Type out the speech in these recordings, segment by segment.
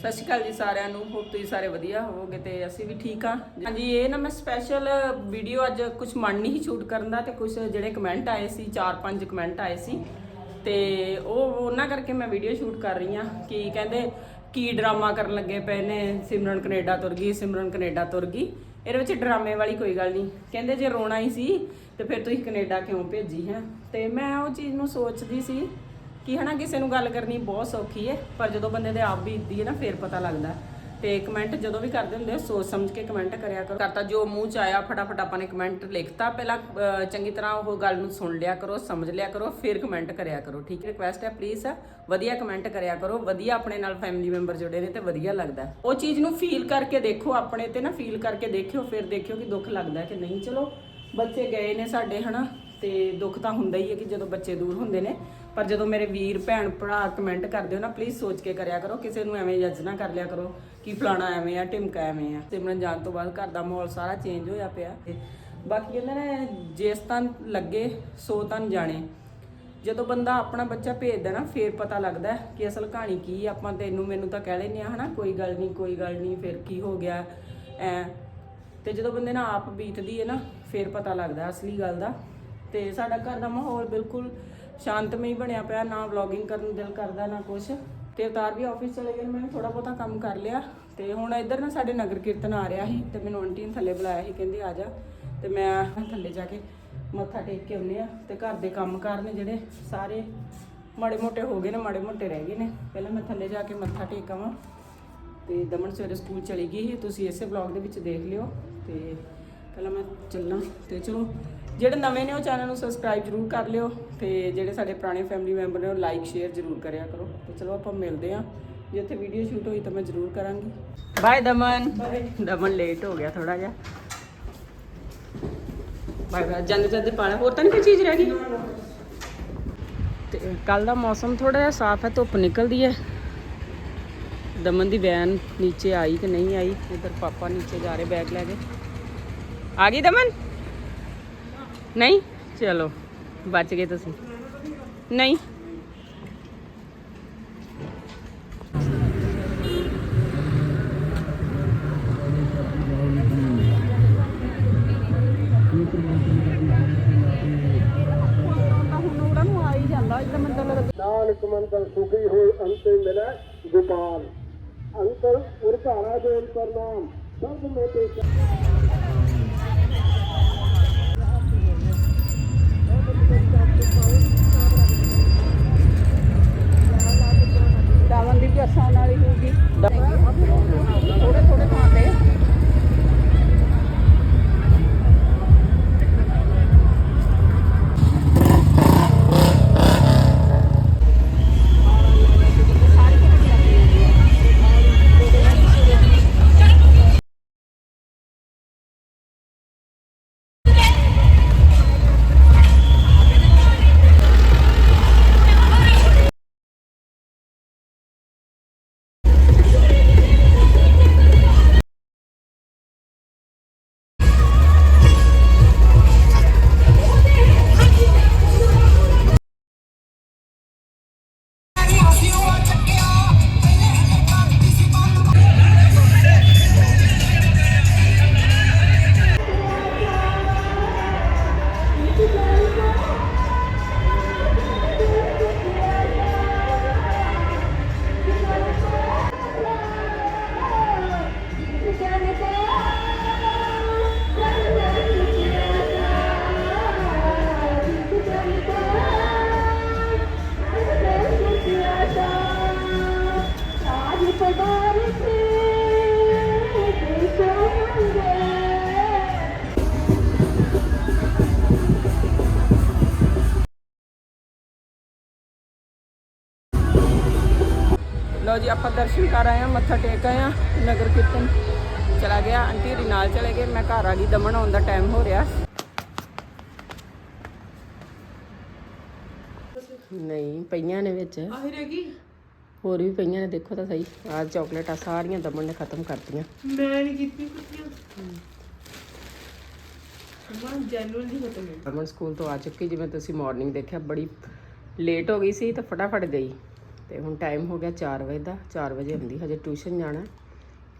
ਸਤਿ ਸ਼੍ਰੀ ਅਕਾਲ ਜੀ ਸਾਰਿਆਂ ਨੂੰ ਹੋਪ ਤੁਸੀਂ ਸਾਰੇ ਵਧੀਆ ਹੋਵੋਗੇ ਤੇ ਅਸੀਂ ਵੀ ਠੀਕ ਆ ਹਾਂਜੀ, ਇਹ ਨਾ ਮੈਂ ਸਪੈਸ਼ਲ ਵੀਡੀਓ ਅੱਜ ਕੁਝ ਮਨ ਨਹੀਂ ਸੀ ਸ਼ੂਟ ਕਰਨ ਦਾ ਤੇ ਕੁਝ ਜਿਹੜੇ ਕਮੈਂਟ ਆਏ ਸੀ, ਚਾਰ ਪੰਜ ਕਮੈਂਟ ਆਏ ਸੀ ਤੇ ਉਹ ਉਹਨਾਂ ਕਰਕੇ ਮੈਂ ਵੀਡੀਓ ਸ਼ੂਟ ਕਰ ਰਹੀ ਆ ਕਿ ਕਹਿੰਦੇ ਕੀ ਡਰਾਮਾ ਕਰਨ ਲੱਗੇ ਪਏ ਨੇ, ਸਿਮਰਨ ਕੈਨੇਡਾ ਤੁਰ ਗਈ, ਸਿਮਰਨ ਕੈਨੇਡਾ ਤੁਰ ਗਈ। ਇਹਦੇ ਵਿੱਚ ਡਰਾਮੇ ਵਾਲੀ ਕੋਈ ਗੱਲ ਨਹੀਂ। ਕਹਿੰਦੇ ਜੇ ਰੋਣਾ ਹੀ ਸੀ ਤੇ ਫਿਰ ਤੁਸੀਂ ਕੈਨੇਡਾ ਕਿਉਂ ਭੇਜੀ ਹੈ? ਤੇ ਮੈਂ ਉਹ ਚੀਜ਼ ਨੂੰ ਸੋਚਦੀ ਸੀ ਕਿ ਹਨਾ ਕਿਸੇ ਨੂੰ ਗੱਲ ਕਰਨੀ ਬਹੁਤ ਸੌਖੀ ਹੈ ਪਰ ਜਦੋਂ ਬੰਦੇ ਦੇ ਆਪ ਬੀਤਦੀ ਹੈ ਨਾ ਫਿਰ ਪਤਾ ਲੱਗਦਾ। ਤੇ ਕਮੈਂਟ ਜਦੋਂ ਵੀ ਕਰਦੇ ਹੁੰਦੇ ਆ, ਸੋਚ ਸਮਝ ਕੇ ਕਮੈਂਟ ਕਰਿਆ ਕਰੋ। ਕਰਤਾ ਜੋ ਮੂੰਹ ਚ ਆਇਆ ਫਟਾਫਟ ਆਪਾਂ ਨੇ ਕਮੈਂਟ ਲਿਖਤਾ। ਪਹਿਲਾਂ ਚੰਗੀ ਤਰ੍ਹਾਂ ਉਹ ਗੱਲ ਨੂੰ ਸੁਣ ਲਿਆ ਕਰੋ ਸਮਝ ਲਿਆ ਕਰੋ ਫਿਰ ਕਮੈਂਟ ਕਰਿਆ ਕਰੋ ਠੀਕ ਹੈ? ਰਿਕੁਐਸਟ ਹੈ ਪਲੀਜ਼ ਵਧੀਆ ਕਮੈਂਟ ਕਰਿਆ ਕਰੋ ਵਧੀਆ ਆਪਣੇ ਨਾਲ ਫੈਮਿਲੀ ਮੈਂਬਰ ਜੁੜੇ ਨੇ ਤੇ ਵਧੀਆ ਲੱਗਦਾ ਉਹ ਚੀਜ਼ ਨੂੰ ਫੀਲ ਕਰਕੇ ਦੇਖੋ ਆਪਣੇ ਤੇ ਨਾ ਫੀਲ ਕਰਕੇ ਦੇਖਿਓ ਫਿਰ ਦੇਖਿਓ ਕਿ ਦੁੱਖ ਲੱਗਦਾ ਕਿ ਨਹੀਂ। ਚਲੋ ਬੱਚੇ ਗਏ ਨੇ ਸਾਡੇ ਹਨਾ? ਤੇ ਦੁੱਖ ਤਾਂ ਹੁੰਦਾ ਹੀ ਹੈ ਕਿ ਜਦੋਂ ਬੱਚੇ ਦੂਰ ਹੁੰਦੇ ਨੇ, ਪਰ ਜਦੋਂ ਮੇਰੇ ਵੀਰ, ਭੈਣ, ਭਰਾ ਕਮੈਂਟ ਕਰਦੇ ਹੋ ਨਾ ਪਲੀਜ਼ ਸੋਚ ਕੇ ਕਰਿਆ ਕਰੋ, ਕਿਸੇ ਨੂੰ ਐਵੇਂ ਜੱਜ ਨਾ ਕਰ ਲਿਆ ਕਰੋ ਕਿ ਫਲਾਣਾ ਐਵੇਂ ਆ, ਢਿਮਕਾ ਐਵੇਂ ਆ। ਸਿਮਰਨ ਜਾਣ ਤੋਂ ਬਾਅਦ ਘਰ ਦਾ ਮਾਹੌਲ ਸਾਰਾ ਚੇਂਜ ਹੋਇਆ ਪਿਆ। ਤੇ ਬਾਕੀ ਕਹਿੰਦੇ ਨੇ ਜਿਸ ਤਨ ਲੱਗੇ, ਸੋ ਤਨ ਜਾਣੇ। ਜਦੋਂ ਬੰਦਾ ਆਪਣਾ ਬੱਚਾ ਭੇਜਦਾ ਨਾ, ਫੇਰ ਪਤਾ ਲੱਗਦਾ ਕਿ ਅਸਲ ਕਹਾਣੀ ਕੀ ਹੈ। ਆਪਾਂ ਤੈਨੂੰ ਮੈਨੂੰ ਤਾਂ ਕਹਿ ਲੈਨੇ ਆ ਹਨਾ, ਕੋਈ ਗੱਲ ਨਹੀਂ, ਕੋਈ ਗੱਲ ਨਹੀਂ, ਫਿਰ ਕੀ ਹੋ ਗਿਆ, ਐ। ਤੇ ਜਦੋਂ ਬੰਦੇ ਨਾਲ ਆਪ ਬੀਤਦੀ ਹੈ ਨਾ, ਫੇਰ ਪਤਾ ਲੱਗਦਾ ਅਸਲੀ ਗੱਲ ਦਾ। ਤੇ ਸਾਡਾ ਘਰ ਦਾ ਮਾਹੌਲ ਬਿਲਕੁਲ ਸ਼ਾਂਤਮਈ ਬਣਿਆ ਪਿਆ, ਨਾ ਵਲੌਗਿੰਗ ਕਰਨ ਨੂੰ ਦਿਲ ਕਰਦਾ, ਨਾ ਕੁਛ। ਤੇ ਅਵਤਾਰ ਵੀ ਆਫਿਸ ਚਲੇ ਗਏ, ਮੈਂ ਥੋੜਾ ਬਹੁਤਾ ਕੰਮ ਕਰ ਲਿਆ। ਤੇ ਹੁਣ ਇੱਧਰ ਨਾ ਸਾਡੇ ਨਗਰ ਕੀਰਤਨ ਆ ਰਿਹਾ ਸੀ, ਤੇ ਮੈਨੂੰ ਆਂਟੀ ਨੇ ਥੱਲੇ ਬੁਲਾਇਆ ਸੀ, ਕਹਿੰਦੀ ਆ ਜਾ। ਤੇ ਮੈਂ ਥੱਲੇ ਜਾ ਕੇ ਮੱਥਾ ਟੇਕ ਕੇ ਆਉਂਦੇ ਆ, ਤੇ ਘਰ ਦੇ ਕੰਮ ਕਾਰ ਨੇ ਜਿਹੜੇ ਸਾਰੇ ਮਾੜੇ ਮੋਟੇ ਹੋ ਗਏ ਨੇ, ਮਾੜੇ ਮੋਟੇ ਰਹਿ ਗਏ ਨੇ। ਪਹਿਲਾਂ ਮੈਂ ਥੱਲੇ ਜਾ ਕੇ ਮੱਥਾ ਟੇਕ ਆਵਾਂ। ਤੇ ਦਮਨ ਸਵੇਰੇ ਸਕੂਲ ਚਲੀ ਗਈ ਸੀ, ਤੁਸੀਂ ਇਸੇ ਵਲੌਗ ਦੇ ਵਿੱਚ ਦੇਖ ਲਿਓ। ਤੇ ਪਹਿਲਾਂ ਮੈਂ ਚੱਲਾਂ, ਤੇ ਚਲੋ ਜਿਹੜੇ ਨਵੇਂ ਨੇ ਉਹ ਚੈਨਲ ਨੂੰ ਸਬਸਕ੍ਰਾਈਬ ਜਰੂਰ ਕਰ ਲਿਓ ਤੇ ਜਿਹੜੇ ਸਾਡੇ ਪੁਰਾਣੇ ਫੈਮਿਲੀ ਮੈਂਬਰ ਨੇ ਉਹ ਲਾਈਕ ਸ਼ੇਅਰ ਜਰੂਰ ਕਰਿਆ ਕਰੋ। ਤੇ ਚਲੋ ਆਪਾਂ ਮਿਲਦੇ ਆਂ ਜੇ ਉੱਥੇ ਵੀਡੀਓ ਸ਼ੂਟ ਹੋਈ ਤਾਂ ਮੈਂ ਜਰੂਰ ਕਰਾਂਗੀ। ਬਾਏ ਦਮਨ। ਦਮਨ ਲੇਟ ਹੋ ਗਿਆ ਥੋੜਾ ਜਿਹਾ। ਬਾਏ ਬਾਏ ਜਾਂਦੇ ਜਾਂਦੇ ਪਾਣਾ ਹੋਰ ਤਾਂ ਨਹੀਂ ਕੋਈ ਚੀਜ਼ ਰਹਿ ਗਈ? ਤੇ ਕੱਲ ਦਾ ਮੌਸਮ ਥੋੜਾ ਜਿਹਾ ਸਾਫ਼ ਹੈ ਧੁੱਪ ਨਿਕਲਦੀ ਹੈ। ਦਮਨ ਦੀ ਵੈਨ ਨੀਚੇ ਆਈ ਕਿ ਨਹੀਂ ਆਈ? ਇਧਰ ਪਾਪਾ ਨੀਚੇ ਜਾ ਰਹੇ ਬੈਗ ਲੈ ਕੇ। ਆ ਗਈ ਦਮਨ? ਨਹੀਂ? ਚਲੋ, ਬਚ ਗਏ ਤੁਸੀਂ। ਨਹੀਂ। ਹੁਣ ਉਹਨਾਂ ਨਾਨਕ ਮੰਦਰ ਸੁਖੀ ਹੋਈ ਅੰਤੇ ਮਿਲੈ ਗੋਪਾਲ। ਅੰਤਰ ਉਰਧਾਰਾ ਦੇ ਪ੍ਰਣਾਮ ਸਭ ਮੇਤੇ ਜੀ ਆਪਾਂ ਦਰਸ਼ਨ ਕਰ ਆਏ ਆ ਮੱਥਾ ਟੇਕ ਆਏ ਆ ਨਗਰ ਕੀਰਤਨ ਚਲਾ ਗਿਆ ਆਂਟੀ ਹੋਰੀ ਨਾਲ ਚਲੇ ਗਏ ਮੈਂ ਘਰ ਆ ਗਈ ਦਮਨ ਆਉਣ ਦਾ ਟਾਈਮ ਹੋ ਰਿਹਾ। ਨਹੀਂ ਪਈਆਂ ਨੇ ਵਿੱਚ। ਆਹੀ ਰਹਿ ਗਈ? ਹੋਰ ਵੀ ਪਈਆਂ ਨੇ ਦੇਖੋ ਤਾਂ ਸਹੀ। ਆਹ ਚਾਕਲੇਟਾਂ ਸਾਰੀਆਂ ਦਮਨ ਨੇ ਖਤਮ ਕਰਤੀਆਂ। ਮੈਂ ਨਹੀਂ ਕੀਤੀ ਕੁੱਤੀਆਂ। ਮਨ ਜੈਨੂਅਲੀ ਖਤਮ ਹੈ ਦਮਨ ਸਕੂਲ ਤੋਂ ਆ ਚੁੱਕੀ ਜਿਵੇਂ ਤੁਸੀਂ ਮਾਰਨਿੰਗ ਦੇਖਿਆ ਬੜੀ ਲੇਟ ਹੋ ਗਈ ਸੀ ਤਾਂ ਫਟਾਫਟ ਗਈ। ਤੇ ਹੁਣ ਟਾਈਮ ਹੋ ਗਿਆ 4 ਵਜੇ ਦਾ 4 ਵਜੇ ਆਉਂਦੀ ਹਜੇ ਟਿਊਸ਼ਨ ਜਾਣਾ।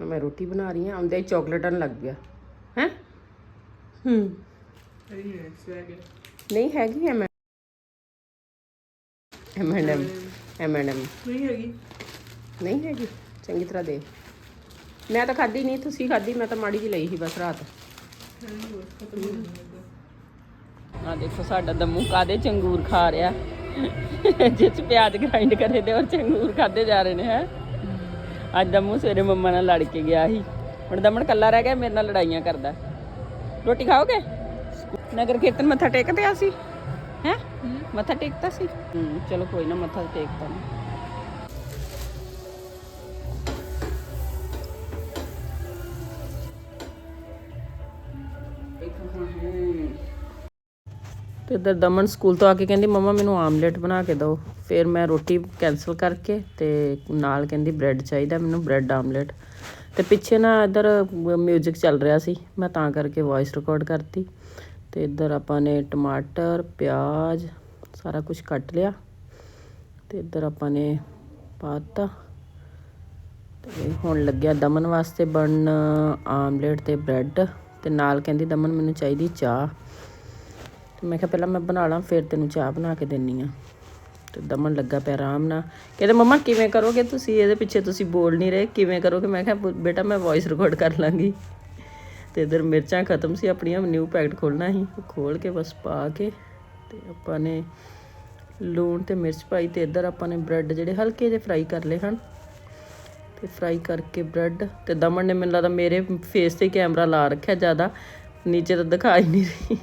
ਹੁਣ ਮੈਂ ਰੋਟੀ ਬਣਾ ਰਹੀ ਹਾਂ ਆਉਂਦੇ ਹੀ ਚਾਕਲੇਟਨ ਲੱਗ ਗਿਆ। ਹੈ? ਹੂੰ। ਨਹੀਂ ਹੈਗੀ। ਐ ਮੈਂ। ਐਮਐਨਐਮ ਐਮਐਨਐਮ ਨਹੀਂ ਹੈਗੀ। ਨਹੀਂ ਹੈਗੀ ਚੰਗੀ ਤਰ੍ਹਾਂ ਦੇ ਮੈਂ ਤਾਂ ਖਾਧੀ ਨਹੀਂ ਤੁਸੀਂ ਖਾਧੀ ਮੈਂ ਤਾਂ ਮਾੜੀ ਜਿਹੀ ਲਈ ਸੀ ਬਸ ਰਾਤ। ਨਹੀਂ ਹੋਰ ਖਤਮ ਹੋ ਗਿਆ ਆ ਦੇਖੋ ਸਾਡਾ ਦਮੂ ਕਾਦੇ ਚੰਗੂਰ ਖਾ ਰਿਹਾ? ਜਿਸ ਪਿਆਜ਼ ਗ੍ਰਾਈਂਡ ਕਰੇ ਤੇ ਉਹ ਚੰਗੂਰ ਖਾਦੇ ਜਾ ਰਹੇ ਨੇ ਹੈ? ਅੱਜ ਦਮੂ ਸਵੇਰੇ ਮੰਮਾ ਨਾਲ ਲੜ ਕੇ ਗਿਆ ਸੀ। ਹੁਣ ਦਮਨ ਕੱਲਾ ਰਹਿ ਗਿਆ ਮੇਰੇ ਨਾਲ ਲੜਾਈਆਂ ਕਰਦਾ। ਰੋਟੀ ਖਾਓਗੇ? ਨਗਰ ਕੀਰਤਨ ਮੱਥਾ ਟੇਕਦੇ ਆ ਸੀ ਹੈ? ਮੱਥਾ ਟੇਕਤਾ ਸੀ? ਚਲੋ ਕੋਈ ਨਾ ਮੱਥਾ ਟੇਕਤਾ ਨਾ ਤੇ ਇੱਧਰ ਦਮਨ ਸਕੂਲ ਤੋਂ ਆ ਕੇ ਕਹਿੰਦੀ, ਮਮਾ, ਮੈਨੂੰ ਆਮਲੇਟ ਬਣਾ ਕੇ ਦਿਓ। ਫਿਰ ਮੈਂ ਰੋਟੀ ਕੈਨਸਲ ਕਰਕੇ ਤੇ ਨਾਲ ਕਹਿੰਦੀ, ਬ੍ਰੈਡ ਚਾਹੀਦਾ ਮੈਨੂੰ, ਬ੍ਰੈਡ ਆਮਲੇਟ। ਤੇ ਪਿੱਛੇ ਨਾ ਇੱਧਰ 뮤직 ਚੱਲ ਰਿਹਾ ਸੀ, ਮੈਂ ਤਾਂ ਕਰਕੇ ਵੌਇਸ ਰਿਕਾਰਡ ਕਰਤੀ। ਤੇ ਇੱਧਰ ਆਪਾਂ ਨੇ ਟਮਾਟਰ, ਪਿਆਜ਼, ਸਾਰਾ ਕੁਝ ਕੱਟ ਲਿਆ। ਤੇ ਇੱਧਰ ਆਪਾਂ ਨੇ ਪਾਤਾ। ਤੇ ਹੁਣ ਲੱਗਿਆ ਦਮਨ ਵਾਸਤੇ ਬਣਨ ਆਮਲੇਟ ਤੇ ਬ੍ਰੈਡ। ਤੇ ਨਾਲ ਕਹਿੰਦੀ, ਦਮਨ, ਮੈਨੂੰ ਚਾਹੀਦੀ ਚਾਹ। ਤੇ ਮੈਂ ਕਿਹਾ ਪਹਿਲਾਂ ਮੈਂ ਬਣਾ ਲਾਂ, ਫਿਰ ਤੈਨੂੰ ਚਾਹ ਬਣਾ ਕੇ ਦੇਣੀ ਆ। ਤੇ ਦਮਨ ਲੱਗਾ ਪਿਆ ਆਰਾਮ ਨਾਲ। ਕਹਿੰਦੇ, ਮੰਮਾ, ਕਿਵੇਂ ਕਰੋਗੇ ਤੁਸੀਂ? ਇਹਦੇ ਪਿੱਛੇ ਤੁਸੀਂ ਬੋਲ ਨਹੀਂ ਰਹੇ। ਕਿਵੇਂ ਕਰੋਗੇ? ਮੈਂ ਕਿਹਾ, "ਬ- ਬੇਟਾ, ਮੈਂ ਵੌਇਸ ਰਿਕਾਰਡ ਕਰ ਲਾਂਗੀ। ਤੇ ਇਧਰ ਮਿਰਚਾਂ ਖਤਮ ਸੀ, ਆਪਣੀਆਂ ਨਿਊ ਪੈਕਟ ਖੋਲਣਾ ਸੀ। ਉਹ ਖੋਲ ਕੇ ਬਸ ਪਾ ਕੇ ਤੇ ਆਪਾਂ ਨੇ ਲੂਣ ਤੇ ਮਿਰਚ ਪਾਈ ਤੇ ਇਧਰ ਆਪਾਂ ਨੇ ਬ੍ਰੈਡ ਜਿਹੜੇ ਹਲਕੇ ਜਿਹੇ ਫਰਾਈ ਕਰ ਲਏ ਹਨ। ਤੇ ਫਰਾਈ ਕਰਕੇ ਬ੍ਰੈਡ ਤੇ ਦਮਨ ਨੇ ਮੈਨੂੰ ਲੱਗਦਾ ਮੇਰੇ ਫੇਸ ਤੇ ਕੈਮਰਾ ਲਾ ਰੱਖਿਆ ਜ਼ਿਆਦਾ। ਨੀਚੇ ਤਾਂ ਦਿਖਾ ਹੀ ਨਹੀਂ ਰਹੀ।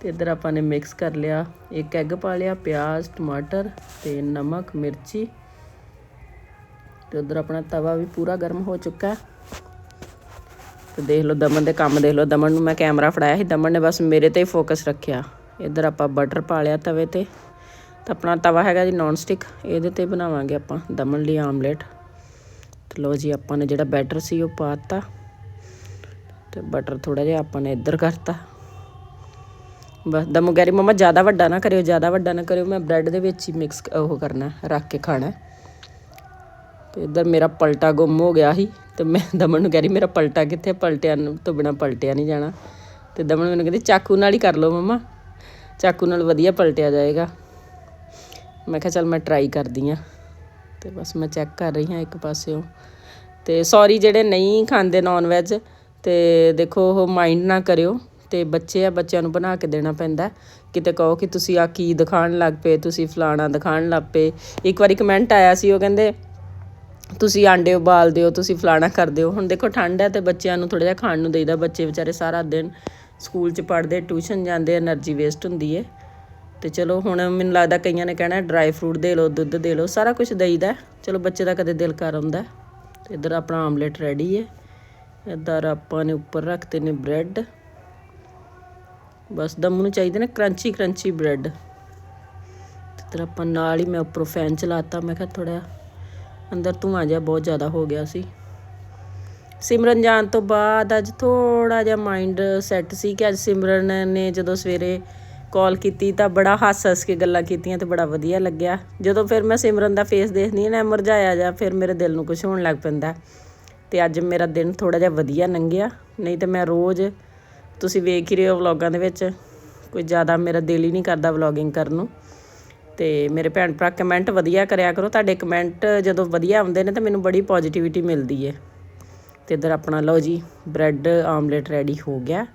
ਤੇ ਇੱਧਰ ਆਪਾਂ ਨੇ ਮਿਕਸ ਕਰ ਲਿਆ। ਇੱਕ ਐਗ ਪਾ ਲਿਆ, ਪਿਆਜ਼, ਟਮਾਟਰ ਤੇ ਨਮਕ, ਮਿਰਚੀ। ਤੇ ਉਧਰ ਆਪਣਾ ਤਵਾ ਵੀ ਪੂਰਾ ਗਰਮ ਹੋ ਚੁੱਕਾ ਹੈ। ਤੇ ਦੇਖ ਲਓ ਦਮਨ ਦੇ ਕੰਮ, ਦੇਖ ਲਓ ਦਮਨ ਨੂੰ ਮੈਂ ਕੈਮਰਾ ਫੜਾਇਆ ਸੀ। ਦਮਨ ਨੇ ਬਸ ਮੇਰੇ ਤੇ ਹੀ ਫੋਕਸ ਰੱਖਿਆ। ਇੱਧਰ ਆਪਾਂ ਬਟਰ ਪਾ ਲਿਆ ਤਵੇ ਤੇ। ਤਾਂ ਆਪਣਾ ਤਵਾ ਹੈਗਾ ਜੀ ਨੌਨ ਸਟਿਕ ਇਹਦੇ ਤੇ ਬਣਾਵਾਂਗੇ ਆਪਾਂ ਦਮਨ ਲਈ ਆਮਲੇਟ। ਤੇ ਲੋ ਜੀ ਆਪਾਂ ਨੇ ਜਿਹੜਾ ਬੈਟਰ ਸੀ ਉਹ ਪਾਤਾ ਤੇ ਬਟਰ ਥੋੜਾ ਜਿਹਾ ਆਪਾਂ ਨੇ ਇੱਧਰ ਕਰਤਾ। ਬਸ, ਦਮੂ ਕਹਿ ਰਹੀ ਮਮਾ ਜ਼ਿਆਦਾ ਵੱਡਾ ਨਾ ਕਰਿਓ, ਜ਼ਿਆਦਾ ਵੱਡਾ ਨਾ ਕਰਿਓ, ਮੈਂ ਬ੍ਰੈਡ ਦੇ ਵਿੱਚ ਹੀ ਮਿਕਸ ਉਹ ਕਰਨਾ ਰੱਖ ਕੇ ਖਾਣਾ ਤੇ ਇੱਧਰ ਮੇਰਾ ਪਲਟਾ ਗੁੰਮ ਹੋ ਗਿਆ ਸੀ ਤੇ ਮੈਂ ਦਮਨ ਨੂੰ ਕਹਿ ਰਹੀ, ਮੇਰਾ ਪਲਟਾ ਕਿੱਥੇ ਪਲਟਿਆ ਨੂੰ ਤੋਂ ਬਿਨਾ ਪਲਟਿਆ ਨਹੀਂ ਜਾਣਾ। ਤੇ ਦਮਨ ਮੈਨੂੰ ਕਹਿੰਦੀ, ਚਾਕੂ ਨਾਲ ਹੀ ਕਰ ਲਓ ਮਮਾ। ਚਾਕੂ ਨਾਲ ਵਧੀਆ ਪਲਟਿਆ ਜਾਏਗਾ। ਮੈਂ ਕਿਹਾ, ਚੱਲ ਮੈਂ ਟਰਾਈ ਕਰਦੀ ਆ ਤੇ ਬਸ ਮੈਂ ਚੈੱਕ ਕਰ ਰਹੀ ਹਾਂ ਇੱਕ ਪਾਸਿਓਂ। ਤੇ ਸੌਰੀ ਜਿਹੜੇ ਨਹੀਂ ਖਾਂਦੇ ਨਾਨ ਵੈਜ ਤੇ ਦੇਖੋ, ਉਹ ਮਾਈਂਡ ਨਾ ਕਰਿਓ ਤੇ ਬੱਚੇ ਆ, ਬੱਚਿਆਂ ਨੂੰ ਬਣਾ ਕੇ ਦੇਣਾ ਪੈਂਦਾ ਕਿਤੇ ਕਹੋ ਕਿ ਤੁਸੀਂ ਆ ਕੀ ਦਿਖਾਣ ਲੱਗ ਪਏ, ਤੁਸੀਂ ਫਲਾਣਾ ਦਿਖਾਣ ਲੱਗ ਪਏ। ਇੱਕ ਵਾਰੀ ਕਮੈਂਟ ਆਇਆ ਸੀ, ਉਹ ਕਹਿੰਦੇ, ਤੁਸੀਂ ਆਂਡੇ ਉਬਾਲਦੇ ਹੋ ਤੁਸੀਂ ਫਲਾਣਾ ਕਰਦੇ ਹੋ ਹੁਣ ਦੇਖੋ, ਠੰਡ ਹੈ ਤੇ ਬੱਚਿਆਂ ਨੂੰ ਥੋੜਾ ਜਿਹਾ ਖਾਣ ਨੂੰ ਦੇਈਦਾ। ਬੱਚੇ ਵਿਚਾਰੇ ਸਾਰਾ ਦਿਨ ਸਕੂਲ 'ਚ ਪੜ੍ਹਦੇ ਟਿਊਸ਼ਨ ਜਾਂਦੇ એનર્ਜੀ ਵੇਸਟ ਹੁੰਦੀ ਏ ਤੇ ਚਲੋ, ਹੁਣ ਮੈਨੂੰ ਲੱਗਦਾ ਕਈਆਂ ਨੇ ਕਹਿਣਾ ਡਰਾਈ ਫਰੂਟ ਦੇ ਲਓ, ਦੁੱਧ ਦੇ ਲਓ। ਸਾਰਾ ਕੁਝ ਦੇਈਦਾ ਚਲੋ, ਬੱਚੇ ਦਾ ਕਦੇ ਦਿਲ ਕਰ ਆਉਂਦਾ ਤੇ ਇਧਰ ਆਪਣਾ ਆਮਲੇਟ ਰੈਡੀ ਏ ਇੱਧਰ ਆਪਾਂ ਨੇ ਉੱਪਰ ਰੱਖਤੇ ਨੇ ਬ੍ਰੈਡ। ਬਸ ਦਮ ਨੂੰ ਚਾਹੀਦੇ ਨੇ ਕਰੰਚੀ ਕਰੰਚੀ ਬ੍ਰੈਡ। ਤੇ ਇੱਧਰ ਆਪਾਂ ਨਾਲ ਹੀ ਮੈਂ ਉੱਪਰੋਂ ਫੈਨ ਚਲਾਤਾ, ਮੈਂ ਕਿਹਾ ਥੋੜਾ ਅੰਦਰ ਧੂੰਆਂ ਜਿਹਾ ਬਹੁਤ ਜ਼ਿਆਦਾ ਹੋ ਗਿਆ ਸੀ। ਸਿਮਰਨ ਜਾਣ ਤੋਂ ਬਾਅਦ ਅੱਜ ਥੋੜਾ ਜਿਹਾ ਮਾਈਂਡ ਸੈੱਟ ਸੀ ਕਿ ਅੱਜ ਸਿਮਰਨ ਨੇ ਜਦੋਂ ਸਵੇਰੇ ਕਾਲ ਕੀਤੀ ਤਾਂ ਬੜਾ ਹੱਸ ਹੱਸ ਕੇ ਗੱਲਾਂ ਕੀਤੀਆਂ ਤੇ ਬੜਾ ਵਧੀਆ ਲੱਗਿਆ। ਜਦੋਂ ਫਿਰ ਮੈਂ ਸਿਮਰਨ ਦਾ ਫੇਸ ਦੇਖਦੀ ਹਾਂ ਨਾ ਮੁਰਝਾਇਆ ਜਾ ਫਿਰ ਮੇਰੇ ਦਿਲ ਨੂੰ ਕੁਝ ਹੋਣ ਲੱਗ ਪੈਂਦਾ। ਤੇ ਅੱਜ ਮੇਰਾ ਦਿਨ ਥੋੜਾ ਜਿਹਾ ਵਧੀਆ ਲੰਘਿਆ। ਨਹੀਂ ਤੇ ਮੈਂ ਰੋਜ਼ ਤੁਸੀਂ ਵੇਖ ਹੀ ਰਹੇ ਹੋ ਵਲੌਗਾਂ ਦੇ ਵਿੱਚ, ਕੋਈ ਜ਼ਿਆਦਾ ਮੇਰਾ ਦਿਲ ਹੀ ਨਹੀਂ ਕਰਦਾ ਵਲੌਗਿੰਗ ਕਰਨ ਨੂੰ। ਤੇ ਮੇਰੇ ਭੈਣ ਭਰਾ ਕਮੈਂਟ ਵਧੀਆ ਕਰਿਆ ਕਰੋ। ਤੁਹਾਡੇ ਕਮੈਂਟ ਜਦੋਂ ਵਧੀਆ ਆਉਂਦੇ ਨੇ ਤਾਂ ਮੈਨੂੰ ਬੜੀ ਪੋਜ਼ਿਟਿਵਿਟੀ ਮਿਲਦੀ ਹੈ ਤੇ ਇੱਧਰ ਆਪਣਾ, ਲਓ ਜੀ ਬ੍ਰੈਡ ਆਮਲੇਟ ਰੈਡੀ ਹੋ ਗਿਆ।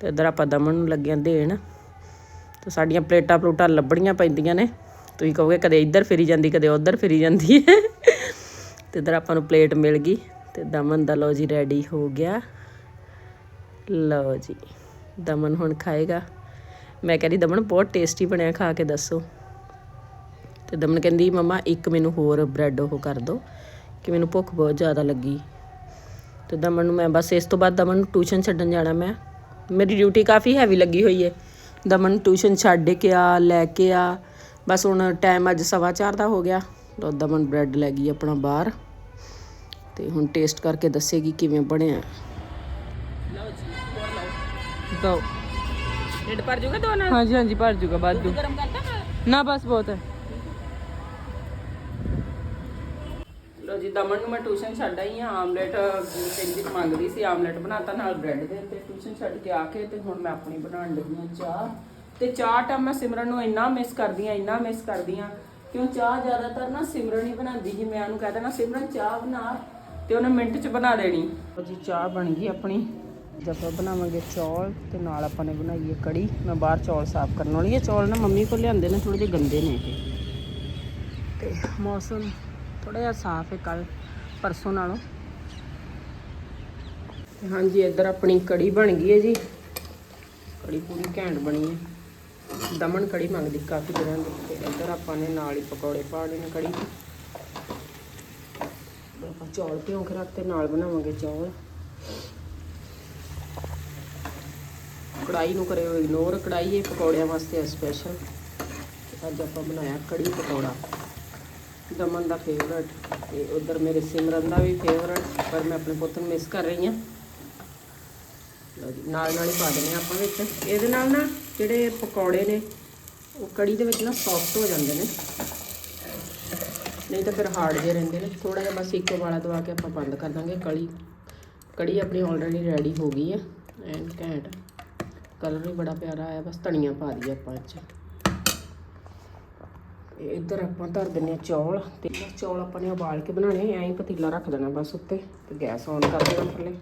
ਤੇ ਇੱਧਰ ਆਪਾਂ ਦਮਨ ਨੂੰ ਲੱਗਿਆਂ ਦੇਣ। ਤੇ ਸਾਡੀਆਂ ਪਲੇਟਾਂ ਪਲੂਟਾਂ ਲੱਭਣੀਆਂ ਪੈਂਦੀਆਂ ਨੇ। ਤੁਸੀਂ ਕਹੋਗੇ ਕਦੇ ਇੱਧਰ ਫਿਰੀ ਜਾਂਦੀ, ਕਦੇ ਉੱਧਰ ਫਿਰੀ ਜਾਂਦੀ ਹੈ ਤੇ ਇੱਧਰ ਆਪਾਂ ਨੂੰ ਪਲੇਟ ਮਿਲ ਗਈ। ਤੇ ਦਮਨ ਦਾ ਲਓ ਜੀ ਰੈਡੀ ਹੋ ਗਿਆ। ਲਓ ਜੀ, ਦਮਨ ਹੁਣ ਖਾਏਗਾ। ਮੈਂ ਕਹਿੰਦੀ ਦਮਨ ਬਹੁਤ ਟੇਸਟੀ ਬਣਿਆ, ਖਾ ਕੇ ਦੱਸੋ। ਤੇ ਦਮਨ ਕਹਿੰਦੀ, ਮਮਾ, ਇੱਕ ਮੈਨੂੰ ਹੋਰ ਬ੍ਰੈਡ ਉਹ ਕਰ ਦਿਓ ਕਿ ਮੈਨੂੰ ਭੁੱਖ ਬਹੁਤ ਜ਼ਿਆਦਾ ਲੱਗੀ। ਤੇ ਦਮਨ ਨੂੰ ਮੈਂ ਬਸ ਇਸ ਤੋਂ ਬਾਅਦ ਦਮਨ ਨੂੰ ਟਿਊਸ਼ਨ ਛੱਡਣ ਜਾਣਾ ਮੈਂ। ਮੇਰੀ ਡਿਊਟੀ ਕਾਫੀ ਹੈਵੀ ਲੱਗੀ ਹੋਈ ਹੈ ਦਮਨ ਟਿਊਸ਼ਨ ਛੱਡ ਕੇ ਆ, ਲੈ ਕੇ ਆ। ਬਸ ਹੁਣ ਟਾਈਮ ਅੱਜ ਸਵਾ ਚਾਰ ਦਾ ਹੋ ਗਿਆ ਲਓ ਦਮਨ ਬ੍ਰੈਡ ਲੈ ਗਈ ਆਪਣਾ ਬਾਹਰ। ਤੇ ਹੁਣ ਟੇਸਟ ਕਰਕੇ ਦੱਸੇਗੀ ਕਿਵੇਂ ਬਣਿਆ। ਲਓ ਜੀ ਹੋਰ ਲਓ। ਦੋ। ਢਿੱਡ ਭਰ ਜੂਗਾ ਦੋ ਨਾਲ? ਹਾਂਜੀ ਹਾਂਜੀ ਭਰ ਜੂਗਾ ਬਾਦੂ ਗਰਮ ਕਰਤਾ ਨਾ ਬਸ ਬਹੁਤ ਹੈ। ਲੋ ਜੀ ਦਮਨ ਨੂੰ ਮੈਂ ਟਿਊਸ਼ਨ ਛੱਡ ਆਈ ਆ ਆਮਲੇਟ ਕਹਿੰਦੀ ਮੰਗਦੀ ਸੀ ਆਮਲੇਟ ਬਣਾਤਾ ਨਾਲ ਬ੍ਰੈਡ ਦੇ ਤੇ ਟਿਊਸ਼ਨ ਛੱਡ ਕੇ ਆ ਕੇ ਤੇ ਹੁਣ ਮੈਂ ਆਪਣੀ ਬਣਾਉਣ ਲੱਗੀ ਹਾਂ ਚਾਹ। ਤੇ ਚਾਹ ਟਾਈਮ ਮੈਂ ਸਿਮਰਨ ਨੂੰ ਇੰਨਾ ਮਿਸ ਕਰਦੀ ਆ ਇੰਨਾ ਮਿਸ ਕਰਦੀ ਆ ਕਿਉਂ? ਚਾਹ ਜ਼ਿਆਦਾਤਰ ਨਾ ਸਿਮਰਨ ਹੀ ਬਣਾਉਂਦੀ ਜੀ ਮੈਂ ਉਹਨੂੰ ਕਹਿ ਦੇਣਾ ਸਿਮਰਨ ਚਾਹ ਬਣਾ। ਤੇ ਉਹਨੇ ਮਿੰਟ 'ਚ ਬਣਾ ਦੇਣੀ। ਜੀ, ਚਾਹ ਬਣ ਗਈ ਆਪਣੀ। ਅੱਜ ਬਣਾਵਾਂਗੇ ਚੌਲ ਤੇ ਨਾਲ ਆਪਾਂ ਨੇ ਬਣਾਈਏ ਕੜੀ। ਮੈਂ ਬਾਹਰ ਚੌਲ ਸਾਫ਼ ਕਰਨ ਵਾਲੀ ਹੈ। ਚੌਲ ਨਾ ਮੰਮੀ ਕੋਲ ਲਿਆਂਦੇ ਨੇ ਥੋੜੇ ਜਿਹੇ ਗੰਦੇ ਨੇ ਇਹ। ਤੇ ਮੌਸਮ ਥੋੜਾ ਜਿਹਾ ਸਾਫ਼ ਹੈ ਕੱਲ ਪਰਸੋਂ ਨਾਲੋਂ। ਤੇ ਹਾਂਜੀ, ਇੱਧਰ ਆਪਣੀ ਕੜੀ ਬਣ ਗਈ ਹੈ ਜੀ। ਕੜੀ ਪੂਰੀ ਘੈਂਟ ਬਣੀ ਹੈ। ਦਮਨ ਕੜੀ ਮੰਗਦੀ ਕਾਫੀ ਦਿਨਾਂ ਦੀ ਇੱਧਰ ਆਪਾਂ ਨੇ ਨਾਲ ਹੀ ਪਕੌੜੇ ਪਾਣੇ ਨੇ ਕੜੀ। ਚੌਲ ਭਿਉਂ ਕੇ ਰੱਖ ਨਾਲ ਬਣਾਵਾਂਗੇ ਚੌਲ। ਕੜਾਈ ਨੂੰ ਕਰਿਓ ਇਗਨੋਰ ਕੜਾਈ ਇਹ ਪਕੌੜਿਆਂ ਵਾਸਤੇ ਸਪੈਸ਼ਲ ਅੱਜ ਆਪਾਂ ਬਣਾਇਆ ਕੜੀ ਪਕੌੜਾ। ਦਮਨ ਦਾ ਫੇਵਰਟ ਤੇ ਉਧਰ ਮੇਰੇ ਸਿਮਰਨ ਦਾ ਵੀ ਫੇਵਰਟ ਪਰ ਮੈਂ ਆਪਣੇ ਪੁੱਤ ਨੂੰ ਮਿਸ ਕਰ ਰਹੀ ਹਾਂ। ਨਾਲ ਨਾਲ ਹੀ ਪਾ ਦਿੰਦੇ ਹਾਂ ਆਪਾਂ ਵਿੱਚ। ਇਹਦੇ ਨਾਲ ਨਾ ਜਿਹੜੇ ਪਕੌੜੇ ਨੇ, ਉਹ ਕੜੀ ਦੇ ਵਿੱਚ ਨਾ ਸੌਫਟ ਹੋ ਜਾਂਦੇ ਨੇ। ਨਹੀਂ ਤਾਂ ਫਿਰ ਹਾਰਡ ਜੇ ਰਹਿੰਦੇ ਨੇ। ਥੋੜਾ ਜਿਹਾ ਬਸ ਇੱਕ ਵਾਲਾ ਦਵਾ ਕੇ ਆਪਾਂ ਬੰਦ ਕਰ ਦਾਂਗੇ। ਕਲੀ, ਕੜੀ ਆਪਣੀ ਆਲਰੇਡੀ ਰੈਡੀ ਹੋ ਗਈ ਹੈ ਐਂਡ ਘੈਂਟ। ਕਲਰ ਵੀ ਬੜਾ ਪਿਆਰਾ ਆਇਆ। ਬਸ ਧਨੀਆ ਪਾ ਦਈਏ ਆਪਾਂ ਇਹ ਇੱਧਰ ਆਪਾਂ ਧਰ ਦਿੰਨੇ ਆ ਚੌਲ। ਤੇ ਚੌਲ ਆਪਾਂ ਨੇ ਉਬਾਲ ਕੇ ਬਣਾਉਣੇ ਐਂ ਹੀ ਪਤੀਲਾ ਰੱਖ ਦੇਣਾ ਬਸ ਉੱਤੇ। ਤੇ ਗੈਸ ਔਨ ਕਰ ਦੇਣਾ ਥੱਲੇ।